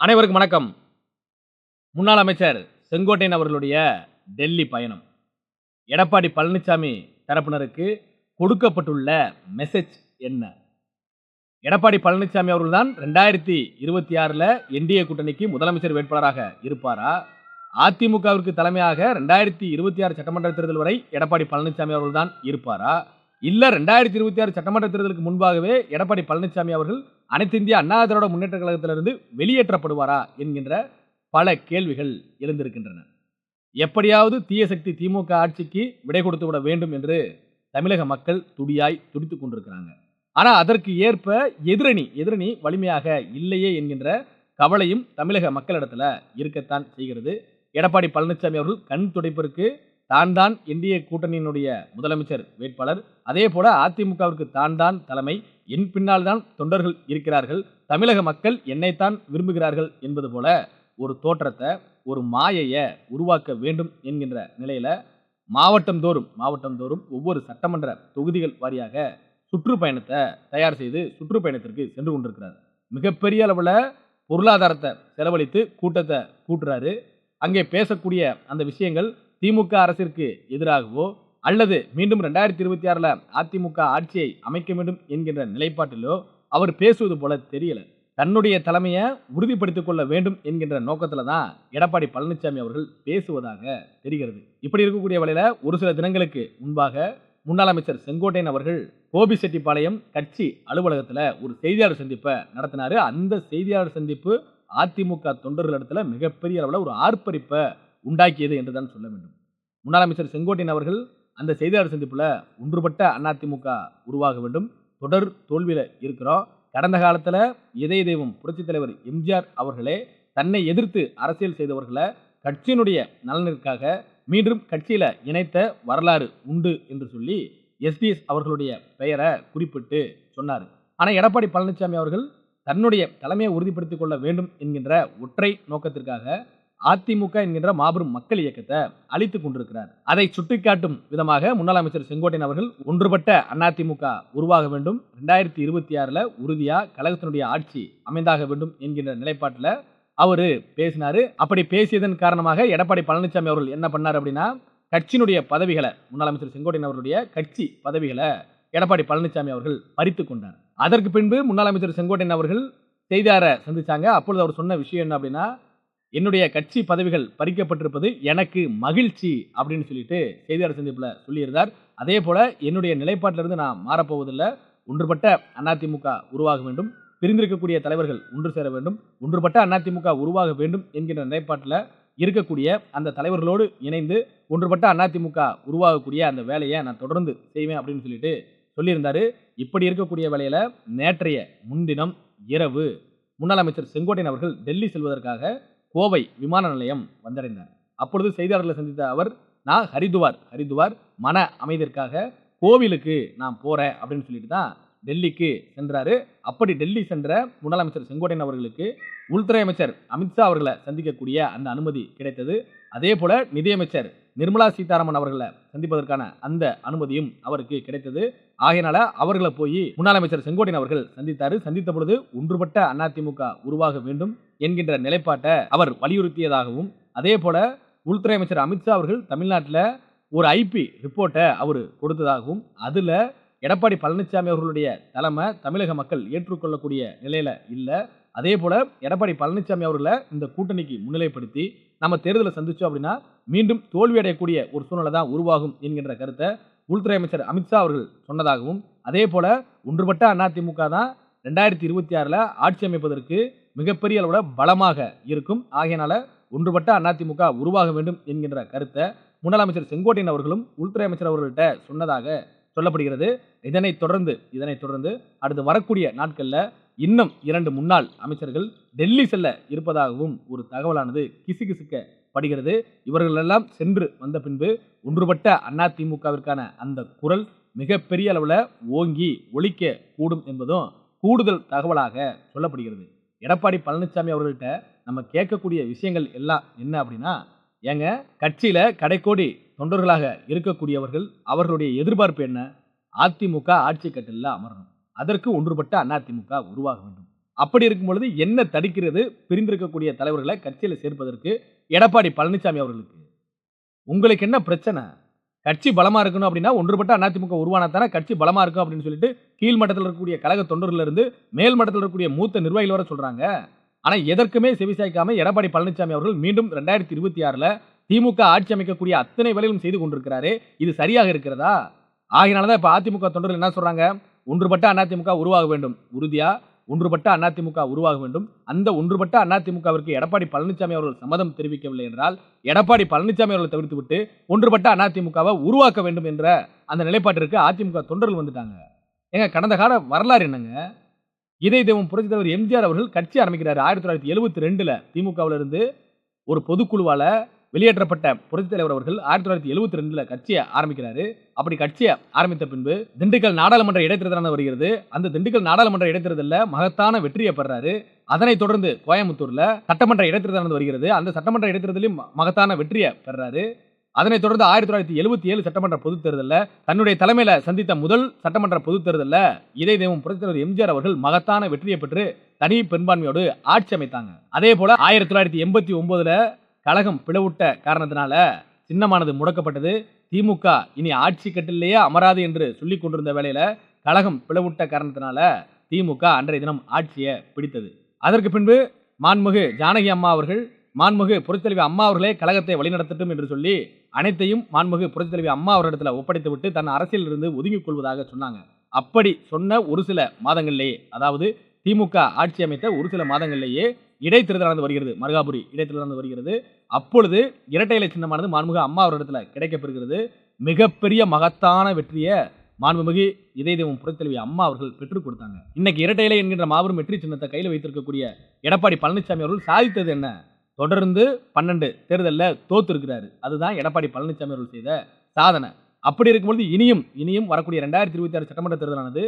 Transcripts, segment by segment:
அனைவருக்கும் வணக்கம். முன்னாள் அமைச்சர் செங்கோட்டையன் அவர்களுடைய டெல்லி பயணம். எடப்பாடி பழனிசாமி தரப்பினருக்கு கொடுக்கப்பட்டுள்ள மெசேஜ் என்ன? எடப்பாடி பழனிசாமி அவர்கள்தான் ரெண்டாயிரத்தி இருபத்தி ஆறில் என்டிஏ கூட்டணிக்கு முதலமைச்சர் வேட்பாளராக இருப்பாரா? அதிமுகவிற்கு தலைமையாக ரெண்டாயிரத்தி இருபத்தி ஆறு சட்டமன்ற தேர்தல் வரை எடப்பாடி பழனிசாமி அவர்கள்தான் இருப்பாரா? இல்லை ரெண்டாயிரத்தி இருபத்தி ஆறு சட்டமன்ற தேர்தலுக்கு முன்பாகவே எடப்பாடி பழனிசாமி அவர்கள் அனைத்து இந்திய அண்ணா திராவிட முன்னேற்ற கழகத்திலிருந்து வெளியேற்றப்படுவாரா என்கின்ற பல கேள்விகள் எழுந்திருக்கின்றன. எப்படியாவது தீய சக்தி திமுக ஆட்சிக்கு விடை கொடுத்து விட வேண்டும் என்று தமிழக மக்கள் துடியாய் துடித்து கொண்டிருக்கிறாங்க. ஆனால் அதற்கு ஏற்ப எதிரணி எதிரணி வலிமையாக இல்லையே என்கின்ற கவலையும் தமிழக மக்களிடத்துல இருக்கத்தான் செய்கிறது. எடப்பாடி பழனிசாமி அவர்கள் கண் துடைப்பிற்கு தான் தான் என்டிஏ கூட்டணியினுடைய முதலமைச்சர் வேட்பாளர். அதே போல அதிமுகவிற்கு தான் தான் தலைமை என் பின்னால் தான் தொண்டர்கள் இருக்கிறார்கள். தமிழக மக்கள் என்னைத்தான் விரும்புகிறார்கள் என்பது போல ஒரு தோற்றத்தை ஒரு மாயையை உருவாக்க வேண்டும் என்கின்ற நிலையில் மாவட்டம் தோறும் மாவட்டம் தோறும் ஒவ்வொரு சட்டமன்ற தொகுதிகள் வாரியாக சுற்றுப்பயணத்தை தயார் செய்து சுற்றுப்பயணத்திற்கு சென்று கொண்டிருக்கிறார். மிகப்பெரிய அளவில் பொருளாதாரத்தை செலவழித்து கூட்டத்தை கூட்டுறாரு. அங்கே பேசக்கூடிய அந்த விஷயங்கள் திமுக அரசிற்கு எதிராகவோ அல்லது மீண்டும் ரெண்டாயிரத்தி இருபத்தி ஆறில் அதிமுக ஆட்சியை அமைக்க வேண்டும் என்கின்ற நிலைப்பாட்டிலோ அவர் பேசுவது போல தெரியல. தன்னுடைய தலைமையை உறுதிப்படுத்திக் கொள்ள வேண்டும் என்கின்ற நோக்கத்தில் தான் எடப்பாடி பழனிசாமி அவர்கள் பேசுவதாக தெரிகிறது. இப்படி இருக்கக்கூடிய வழியில் ஒரு சில தினங்களுக்கு முன்பாக முன்னாள் அமைச்சர் செங்கோட்டையன் அவர்கள் கோபிசெட்டிப்பாளையம் கட்சி அலுவலகத்தில் ஒரு செய்தியாளர் சந்திப்பை நடத்தினார். அந்த செய்தியாளர் சந்திப்பு அதிமுக தொண்டர்களிடத்துல மிகப்பெரிய அளவில் ஒரு ஆர்ப்பரிப்பை உண்டாக்கியது என்று தான் சொல்ல வேண்டும். முன்னாள் அமைச்சர் செங்கோட்டையன் அவர்கள் அந்த செய்தியாளர் சந்திப்பில் ஒன்றுபட்ட அதிமுக உருவாக வேண்டும். தொடர் தோல்வியில் இருக்கிறோம். கடந்த காலத்தில் இதய தெய்வம் புரட்சித் தலைவர் எம்ஜிஆர் அவர்களே தன்னை எதிர்த்து அரசியல் செய்தவர்களை கட்சியினுடைய நலனிற்காக மீண்டும் கட்சியில் இணைத்த வரலாறு உண்டு என்று சொல்லி எஸ்பிஎஸ் அவர்களுடைய பெயரை குறிப்பிட்டு சொன்னார். ஆனால் எடப்பாடி பழனிசாமி அவர்கள் தன்னுடைய தலைமையை உறுதிப்படுத்திக் கொள்ள வேண்டும் என்கின்ற ஒற்றை நோக்கத்திற்காக அதிமுக என்கின்ற மாபெரும் மக்கள் இயக்கத்தை அழித்துக் கொண்டிருக்கிறார். அதை சுட்டிக்காட்டும் விதமாக முன்னாள் அமைச்சர் செங்கோட்டையன் அவர்கள் ஒன்றுபட்ட அதிமுக உருவாக வேண்டும் ரெண்டாயிரத்தி இருபத்தி ஆறில் உறுதியா கழகத்தினுடைய ஆட்சி அமைந்தாக வேண்டும் என்கின்ற நிலைப்பாட்டில் அவர் பேசினாரு. அப்படி பேசியதன் காரணமாக எடப்பாடி பழனிசாமி அவர்கள் என்ன பண்ணார் அப்படின்னா கட்சியினுடைய பதவிகளை முன்னாள் அமைச்சர் செங்கோட்டையன் அவருடைய கட்சி பதவிகளை எடப்பாடி பழனிசாமி அவர்கள் பறித்து கொண்டார். அதற்கு பின்பு முன்னாள் அமைச்சர் செங்கோட்டையன் அவர்கள் செய்தியாளரை சந்திச்சாங்க. அப்பொழுது அவர் சொன்ன விஷயம் என்ன அப்படின்னா என்னுடைய கட்சி பதவிகள் பறிக்கப்பட்டிருப்பது எனக்கு மகிழ்ச்சி அப்படின்னு சொல்லிட்டு செய்தியாளர் சந்திப்பில் சொல்லியிருந்தார். அதே போல என்னுடைய நிலைப்பாட்டிலிருந்து நான் மாறப்போவதில்லை. ஒன்றுபட்ட அதிமுக உருவாக வேண்டும். பிரிந்திருக்கக்கூடிய தலைவர்கள் ஒன்று சேர வேண்டும். ஒன்றுபட்ட அதிமுக உருவாக வேண்டும் என்கின்ற நிலைப்பாட்டில் இருக்கக்கூடிய அந்த தலைவர்களோடு இணைந்து ஒன்றுபட்ட அதிமுக உருவாகக்கூடிய அந்த வேலையை நான் தொடர்ந்து செய்வேன் அப்படின்னு சொல்லிட்டு சொல்லியிருந்தார். இப்படி இருக்கக்கூடிய வேலையில் நேற்றைய முன்தினம் இரவு முன்னாள் அமைச்சர் செங்கோட்டையன் அவர்கள் டெல்லி செல்வதற்காக கோவை விமான நிலையம் வந்தடைந்தார். அப்பொழுது செய்தியாளர்களை சந்தித்த அவர் நான் ஹரித்துவார் ஹரித்துவார் மன அமைதிற்காக கோவிலுக்கு நான் போகிறேன் அப்படின்னு சொல்லிட்டு தான் டெல்லிக்கு சென்றார். அப்படி டெல்லி சென்ற முதலமைச்சர் செங்கோட்டையன் அவர்களுக்கு உள்துறை அமைச்சர் அமித்ஷா அவர்களை சந்திக்கக்கூடிய அந்த அனுமதி கிடைத்தது. அதே போல் நிதியமைச்சர் நிர்மலா சீதாராமன் அவர்களை சந்திப்பதற்கான அந்த அனுமதியும் அவருக்கு கிடைத்தது. ஆகையினால அவர்களை போய் முன்னாள் அமைச்சர் செங்கோட்டையன் அவர்கள் சந்தித்தாரு. சந்தித்த பொழுது ஒன்றுபட்ட அதிமுக உருவாக வேண்டும் என்கின்ற நிலைப்பாட்டை அவர் வலியுறுத்தியதாகவும் அதே போல உள்துறை அமைச்சர் அமித்ஷா அவர்கள் தமிழ்நாட்டில் ஒரு ஐபி ரிப்போர்ட்டை அவர் கொடுத்ததாகவும் அதில் எடப்பாடி பழனிசாமி அவர்களுடைய தலைமை தமிழக மக்கள் ஏற்றுக்கொள்ளக்கூடிய நிலையில் இல்லை. அதே போல எடப்பாடி பழனிசாமி அவர்களை இந்த கூட்டணிக்கு முன்னிலைப்படுத்தி நம்ம தேர்தலை சந்திச்சோம் அப்படின்னா மீண்டும் தோல்வி அடையக்கூடிய ஒரு சூழ்நிலை தான் உருவாகும் என்கின்ற கருத்தை உள்துறை அமைச்சர் அமித்ஷா அவர்கள் சொன்னதாகவும் அதே போல ஒன்றுபட்ட அதிமுக தான் ரெண்டாயிரத்தி இருபத்தி ஆறில் ஆட்சி அமைப்பதற்கு மிகப்பெரிய அளவில் பலமாக இருக்கும். ஆகையினால ஒன்றுபட்ட அதிமுக உருவாக வேண்டும் என்கின்ற கருத்தை முன்னாள் அமைச்சர் செங்கோட்டையன் அவர்களும் உள்துறை அமைச்சர் அவர்கள்ட்ட சொன்னதாக சொல்லப்படுகிறது. இதனைத் தொடர்ந்து இதனைத் தொடர்ந்து அடுத்து வரக்கூடிய நாட்களில் இன்னும் இரண்டு முன்னாள் அமைச்சர்கள் டெல்லி செல்ல இருப்பதாகவும் ஒரு தகவலானது படுகிறது. இவர்களெல்லாம் சென்று வந்த பின்பு ஒன்றுபட்ட அதிமுகவிற்கான அந்த குரல் மிகப்பெரிய அளவில் ஓங்கி ஒழிக்க கூடும் என்பதும் கூடுதல் தகவலாக சொல்லப்படுகிறது. எடப்பாடி பழனிசாமி அவர்கள்ட்ட நம்ம கேட்கக்கூடிய விஷயங்கள் எல்லாம் என்ன அப்படின்னா ஏங்க கட்சியில் கடைக்கோடி தொண்டர்களாக இருக்கக்கூடியவர்கள் அவர்களுடைய எதிர்பார்ப்பு என்ன? அதிமுக ஆட்சி கட்டில அமரணும். அதற்கு ஒன்றுபட்ட அதிமுக உருவாக வேண்டும். அப்படி இருக்கும் பொழுது என்ன தடுக்கிறது? பிரிந்திருக்கக்கூடிய தலைவர்களை கட்சியில் சேர்ப்பதற்கு எடப்பாடி பழனிசாமி அவர்களுக்கு. உங்களுக்கு என்ன பிரச்சனை? கட்சி பலமாக இருக்கணும் அப்படின்னா ஒன்றுபட்ட அதிமுக உருவானா தானே? கட்சி பலமாக இருக்கும் அப்படின்னு சொல்லிட்டு கீழ் மட்டத்தில் இருக்கக்கூடிய கழக தொண்டர்ல இருந்து மேல் மட்டத்தில் இருக்கக்கூடிய மூத்த நிர்வாகிகள் வர சொல்கிறாங்க ஆனால் எதற்குமே செவிசாய்க்காம எடப்பாடி பழனிசாமி அவர்கள் மீண்டும் ரெண்டாயிரத்தி இருபத்தி ஆறில் திமுக ஆட்சி அமைக்கக்கூடிய அத்தனை வேலைகளும் செய்து கொண்டிருக்கிறாரு. இது சரியாக இருக்கிறதா? ஆகினாலதான் இப்போ அதிமுக தொண்டர்கள் என்ன சொல்கிறாங்க ஒன்றுபட்ட அதிமுக உருவாக வேண்டும். உறுதியாக ஒன்றுபட்ட அதிமுக உருவாக வேண்டும். அந்த ஒன்றுபட்ட அதிமுகவிற்கு எடப்பாடி பழனிசாமி அவர்கள் சம்மதம் தெரிவிக்கவில்லை என்றால் எடப்பாடி பழனிசாமி அவர்களை தவிர்த்துவிட்டு ஒன்றுபட்ட அதிமுகவை உருவாக்க வேண்டும் என்ற அந்த நிலைப்பாட்டிற்கு அதிமுக தொண்டர்கள் வந்துட்டாங்க. ஏங்க கடந்த கால வரலாறு என்னங்க? இதய தெய்வம் புரட்சி தலைவர் எம்ஜிஆர் அவர்கள் கட்சி ஆரம்பிக்கிறார். ஆயிரத்தி தொள்ளாயிரத்தி எழுபத்தி ரெண்டுல திமுகவில் இருந்து ஒரு பொதுக்குழுவால் வெளியேற்றப்பட்ட புரட்சித் தலைவர் அவர்கள் ஆயிரத்தி தொள்ளாயிரத்தி எழுபத்தி ரெண்டுல கட்சியை ஆரம்பிக்கிறாரு. அப்படி கட்சியை ஆரம்பித்த பின்பு திண்டுக்கல் நாடாளுமன்ற இடைத்தேர்தலான வருகிறது. அந்த திண்டுக்கல் நாடாளுமன்ற இடைத்தேர்தலில் மகத்தான வெற்றியை பெறாரு. அதனைத் தொடர்ந்து கோயம்புத்தூர்ல சட்டமன்ற இடைத்தேர்தல் வருகிறது. அந்த சட்டமன்ற இடைத்தேர்தலையும் மகத்தான வெற்றியை பெறாரு. அதனைத் தொடர்ந்து ஆயிரத்தி தொள்ளாயிரத்தி எழுபத்தி ஏழு சட்டமன்ற பொதுத் தேர்தலில் தன்னுடைய தலைமையில சந்தித்த முதல் சட்டமன்ற பொதுத் தேர்தலில் இதய தெய்வம் புரட்சித் தலைவர் எம்ஜிஆர் அவர்கள் மகத்தான வெற்றியை பெற்று தனி பெரும்பான்மையோடு ஆட்சி அமைத்தாங்க. அதே போல ஆயிரத்தி தொள்ளாயிரத்தி எண்பத்தி ஒன்பதுல கழகம் பிளவுட்ட காரணத்தினால சின்னமானது முடக்கப்பட்டது. திமுக இனி ஆட்சி கட்டிலேயே அமராது என்று சொல்லிக் கொண்டிருந்த வேளையில கழகம் பிளவுட்ட காரணத்தினால திமுக அன்றைய தினம் ஆட்சியை பிடித்தது. அதற்கு பின்பு மாண்புமிகு ஜானகி அம்மா அவர்கள் மாண்புமிகு புரட்சித்தலைவி அம்மா அவர்களே கழகத்தை வழிநடத்தட்டும் என்று சொல்லி அனைத்தையும் மாண்புமிகு புரட்சித்தலைவி அம்மா அவரிடத்துல ஒப்படைத்து விட்டு தன் அரசியலில் இருந்து ஒதுங்கிக் கொள்வதாக சொன்னாங்க. அப்படி சொன்ன ஒரு சில மாதங்களிலேயே அதாவது திமுக ஆட்சி அமைத்த ஒரு சில மாதங்களிலேயே இடைத்தேர்தல் நடந்து வருகிறது. மருகாபுரி இடைத்தேர்தல் நடந்து வருகிறது. அப்பொழுது இரட்டை இலை சின்னமானது மாண்புமிகு அம்மா அவரிடத்துல கிடைக்கப்பெறுகிறது. மிகப்பெரிய மகத்தான வெற்றியை மாண்புமிகு இதய தெய்வம் அம்மா அவர்கள் பெற்றுக் கொடுத்தாங்க. இன்னைக்கு இரட்டை இலை என்கின்ற மாபெரும் வெற்றி சின்னத்தை கையில் வைத்திருக்கக்கூடிய எடப்பாடி பழனிசாமி அவர்கள் சாதித்தது என்ன? தொடர்ந்து பன்னெண்டு தேர்தலில் தோத்து இருக்கிறாரு அதுதான் எடப்பாடி பழனிசாமி அவர்கள் செய்த சாதனை. அப்படி இருக்கும்பொழுது இனியும் இனியும் வரக்கூடிய ரெண்டாயிரத்தி இருபத்தி ஆறு சட்டமன்ற தேர்தலானது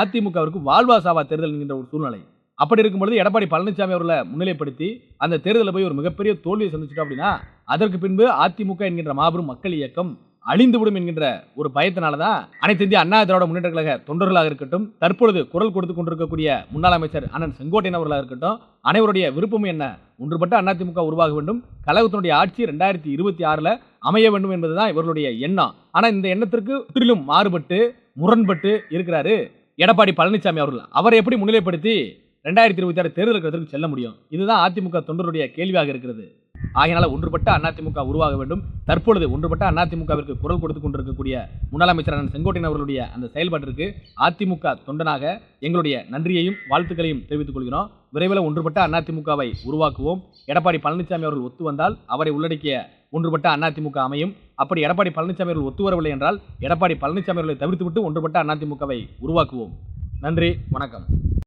அதிமுகவிற்கு வாழ்வா சாவா தேர்தல் என்கின்ற ஒரு சூழ்நிலை. அப்படி இருக்கும்பொழுது எடப்பாடி பழனிசாமி அவர்களை முன்னிலைப்படுத்தி அந்த தேர்தலில் போய் ஒரு மிகப்பெரிய தோல்வியை சந்திச்சிட்டோம் அப்படின்னா அதற்கு பின்பு அதிமுக என்கின்ற மாபெரும் மக்கள் இயக்கம் அழிந்துவிடும் என்கின்ற ஒரு பயத்தினால தான் அனைத்து இந்திய அண்ணா திராவிட முன்னேற்ற கழக தொண்டர்களாக இருக்கட்டும் தற்பொழுது குரல் கொடுத்து கொண்டிருக்கக்கூடிய முன்னாள் அமைச்சர் அண்ணன் செங்கோட்டையன் அவர்களாக இருக்கட்டும் அனைவருடைய விருப்பம் என்ன? ஒன்றுபட்ட அதிமுக உருவாக வேண்டும் கழகத்தினுடைய ஆட்சி ரெண்டாயிரத்தி இருபத்தி ஆறில் அமைய வேண்டும் என்பதுதான் இவர்களுடைய எண்ணம். ஆனால் இந்த எண்ணத்திற்கு முற்றிலும் மாறுபட்டு முரண்பட்டு இருக்கிறாரு எடப்பாடி பழனிசாமி அவர்கள். அவரை எப்படி முன்னிலைப்படுத்தி ரெண்டாயிரத்தி இருபத்தி ஆறு தேர்தல் செல்ல முடியும். இதுதான் அதிமுக தொண்டருடைய கேள்வியாக இருக்கிறது. ஆகையினால ஒன்றுபட்ட அதிமுக உருவாக வேண்டும். தற்பொழுது ஒன்றுபட்ட அதிமுகவிற்கு குரல் கொடுத்து கொண்டிருக்கக்கூடிய முன்னாள் அமைச்சரான செங்கோட்டையன் அவர்களுடைய அந்த செயல்பாட்டிற்கு அதிமுக தொண்டனாக எங்களுடைய நன்றியையும் வாழ்த்துக்களையும் தெரிவித்துக் கொள்கிறோம். விரைவில் ஒன்றுபட்ட அதிமுகவை உருவாக்குவோம். எடப்பாடி பழனிசாமி அவர்கள் ஒத்து வந்தால் அவரை உள்ளடக்கிய ஒன்றுபட்ட அதிமுக அமையும். அப்படி எடப்பாடி பழனிசாமி அவர்கள் ஒத்து வரவில்லை என்றால் எடப்பாடி பழனிசாமி அவர்களை தவிர்த்துவிட்டு ஒன்றுபட்ட அதிமுகவை உருவாக்குவோம். நன்றி வணக்கம்.